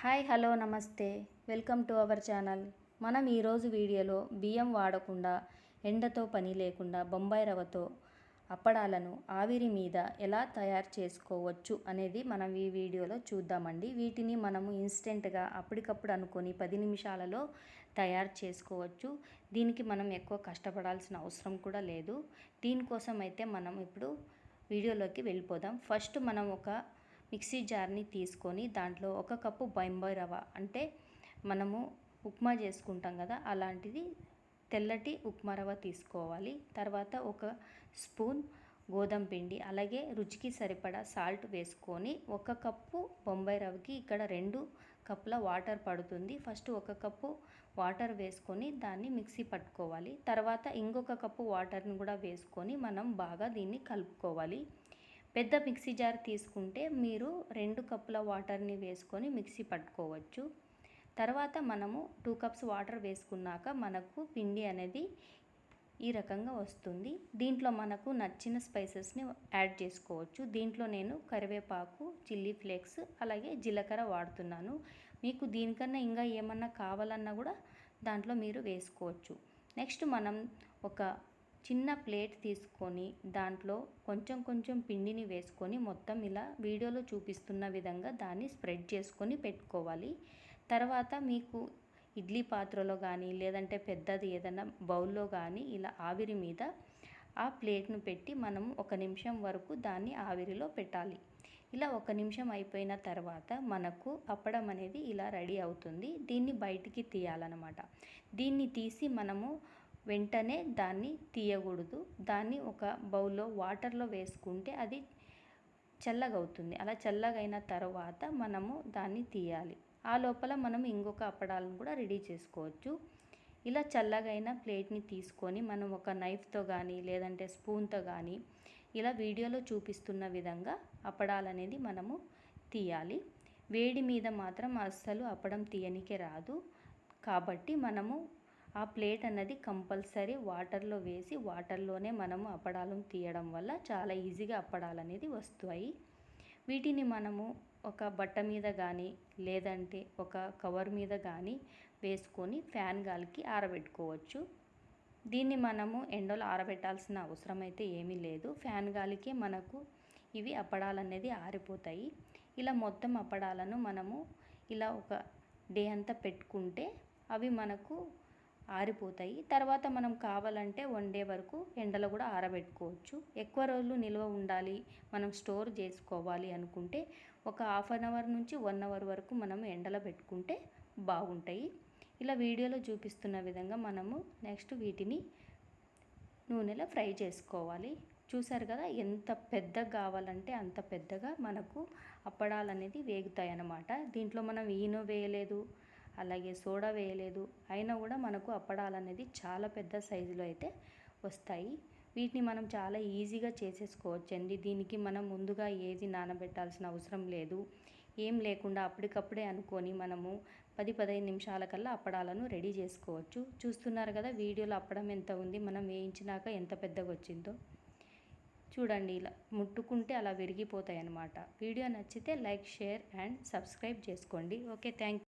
Hi hello namaste. Welcome to our channel. మనం ఈరోజు వీడియోలో బియ్యం వాడకుండా ఎండతో పని లేకుండా బొంబాయి రవ్వతో అప్పడాలను ఆవిరి మీద ఎలా తయారు చేసుకోవచ్చు అనేది మనం ఈ వీడియోలో చూద్దామండి. వీటిని మనము ఇన్స్టెంట్గా అప్పటికప్పుడు అనుకొని పది నిమిషాలలో తయారు చేసుకోవచ్చు. దీనికి మనం ఎక్కువ కష్టపడాల్సిన అవసరం కూడా లేదు. దీనికోసం అయితే మనం ఇప్పుడు వీడియోలోకి వెళ్ళిపోదాం. ఫస్ట్ మనం ఒక మిక్సీ జార్ని తీసుకొని దాంట్లో ఒక కప్పు బొంబాయి రవ్వ అంటే మనము ఉప్మా చేసుకుంటాం కదా అలాంటిది తెల్లటి ఉప్మా రవ్వ తీసుకోవాలి. తర్వాత ఒక స్పూన్ గోధుమ పిండి అలాగే రుచికి సరిపడా సాల్ట్ వేసుకొని ఒక కప్పు బొంబాయి రవ్వకి ఇక్కడ రెండు కప్పుల వాటర్ పడుతుంది. ఫస్ట్ ఒక కప్పు వాటర్ వేసుకొని దాన్ని మిక్సీ పట్టుకోవాలి. తర్వాత ఇంకొక కప్పు వాటర్ని కూడా వేసుకొని మనం బాగా దీన్ని కలుపుకోవాలి. పెద్ద మిక్సీ జార్ తీసుకుంటే మీరు రెండు కప్పుల వాటర్ని వేసుకొని మిక్సీ పట్టుకోవచ్చు. తర్వాత మనము టూ కప్స్ వాటర్ వేసుకున్నాక మనకు పిండి అనేది ఈ రకంగా వస్తుంది. దీంట్లో మనకు నచ్చిన స్పైసెస్ని యాడ్ చేసుకోవచ్చు. దీంట్లో నేను కరివేపాకు చిల్లీ ఫ్లేక్స్ అలాగే జీలకర్ర వాడుతున్నాను. మీకు దీనికన్నా ఇంకా ఏమన్నా కావాలన్నా కూడా దాంట్లో మీరు వేసుకోవచ్చు. నెక్స్ట్ మనం ఒక చిన్న ప్లేట్ తీసుకొని దాంట్లో కొంచెం కొంచెం పిండిని వేసుకొని మొత్తం ఇలా వీడియోలో చూపిస్తున్న విధంగా దాన్ని స్ప్రెడ్ చేసుకొని పెట్టుకోవాలి. తర్వాత మీకు ఇడ్లీ పాత్రలో కానీ లేదంటే పెద్దది ఏదైనా బౌల్లో కానీ ఇలా ఆవిరి మీద ఆ ప్లేట్ను పెట్టి మనం ఒక నిమిషం వరకు దాన్ని ఆవిరిలో పెట్టాలి. ఇలా ఒక నిమిషం అయిపోయిన తర్వాత మనకు అప్పడం అనేది ఇలా రెడీ అవుతుంది. దీన్ని బయటికి తీయాలన్నమాట. దీన్ని తీసి మనము వెంటనే దాన్ని తీయకూడదు. దాన్ని ఒక బౌల్లో వాటర్లో వేసుకుంటే అది చల్లగవుతుంది. అలా చల్లగైన తర్వాత మనము దాన్ని తీయాలి. ఆ లోపల మనం ఇంకొక అప్పడాలను కూడా రెడీ చేసుకోవచ్చు. ఇలా చల్లగైన ప్లేట్ని తీసుకొని మనం ఒక నైఫ్తో కానీ లేదంటే స్పూన్తో కానీ ఇలా వీడియోలో చూపిస్తున్న విధంగా అప్పడాలు అనేది మనము తీయాలి. వేడి మీద మాత్రం అస్సలు అప్పడం తీయనికే రాదు. కాబట్టి మనము ఆ ప్లేట్ అన్నది కంపల్సరీ వాటర్లో వేసి వాటర్లోనే మనము అప్పడాలను తీయడం వల్ల చాలా ఈజీగా అప్పడాలు అనేది వస్తాయి. వీటిని మనము ఒక బట్ట మీద కానీ లేదంటే ఒక కవర్ మీద కానీ వేసుకొని ఫ్యాన్ గాలికి ఆరబెట్టుకోవచ్చు. దీన్ని మనము ఎండలో ఆరబెట్టాల్సిన అవసరం అయితే ఏమీ లేదు. ఫ్యాన్ గాలికే మనకు ఇవి అప్పడాలు అనేది ఆరిపోతాయి. ఇలా మొత్తం అప్పడాలను మనము ఇలా ఒక డే అంతా పెట్టుకుంటే అవి మనకు ఆరిపోతాయి. తర్వాత మనం కావాలంటే వన్ డే వరకు ఎండలో కూడా ఆరబెట్టుకోవచ్చు. ఎక్కువ రోజులు నిల్వ ఉండాలి మనం స్టోర్ చేసుకోవాలి అనుకుంటే ఒక హాఫ్ అన్ అవర్ నుంచి వన్ అవర్ వరకు మనం ఎండలో పెట్టుకుంటే బాగుంటాయి. ఇలా వీడియోలో చూపిస్తున్న విధంగా మనము నెక్స్ట్ వీటిని నూనెలో ఫ్రై చేసుకోవాలి. చూసారు కదా ఎంత పెద్దగా కావాలంటే అంత పెద్దగా మనకు అప్పడాలు అనేది వేగుతాయి అన్నమాట దీంట్లో మనం ఈనో వేయలేదు అలాగే సోడా వేయలేదు. అయినా కూడా మనకు అప్పడాలు అనేది చాలా పెద్ద సైజులో అయితే వస్తాయి. వీటిని మనం చాలా ఈజీగా చేసేసుకోవచ్చండి. దీనికి మనం ముందుగా ఏది నానబెట్టాల్సిన అవసరం లేదు. ఏం లేకుండా అప్పటికప్పుడే అనుకొని మనము పది పదహైదు నిమిషాల కల్లా అప్పడాలను రెడీ చేసుకోవచ్చు. చూస్తున్నారు కదా వీడియోలో అప్పడం ఎంత ఉంది మనం వేయించినాక ఎంత పెద్దగా వచ్చిందో. చూడండి ఇలా ముట్టుకుంటే అలా విరిగిపోతాయి అన్నమాట వీడియో నచ్చితే లైక్ షేర్ అండ్ సబ్స్క్రైబ్ చేసుకోండి. Okay thank